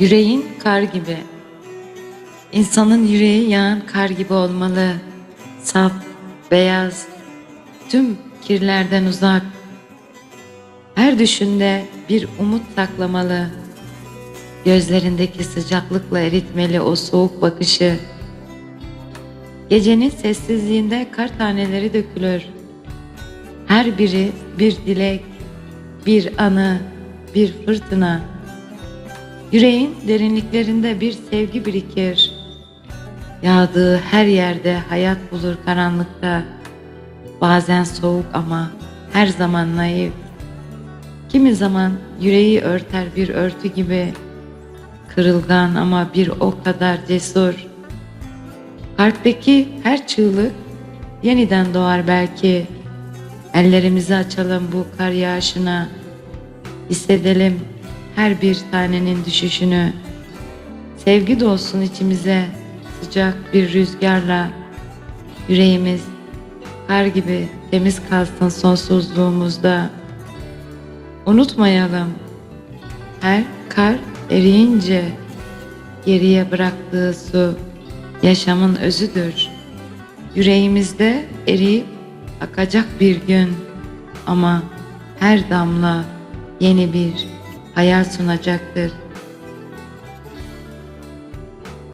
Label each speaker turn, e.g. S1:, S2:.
S1: Yüreğin kar gibi. İnsanın yüreği yağan kar gibi olmalı. Saf, beyaz, tüm kirlerden uzak. Her düşünde bir umut saklamalı. Gözlerindeki sıcaklıkla eritmeli o soğuk bakışı. Gecenin sessizliğinde kar taneleri dökülür. Her biri bir dilek, bir anı, bir fırtına. Yüreğin derinliklerinde bir sevgi birikir. Yağdığı her yerde hayat bulur karanlıkta. Bazen soğuk ama her zaman naif. Kimi zaman yüreği örter bir örtü gibi. Kırılgan ama bir o kadar cesur. Kalpteki her çığlık yeniden doğar belki. Ellerimizi açalım bu kar yağışına. Hissedelim her bir tanenin düşüşünü. Sevgi dolsun içimize sıcak bir rüzgarla. Yüreğimiz kar gibi temiz kalsın sonsuzluğumuzda. Unutmayalım her kar eriyince geriye bıraktığı su yaşamın özüdür. Yüreğimizde eriyip akacak bir gün ama her damla yeni bir hayal sunacaktır.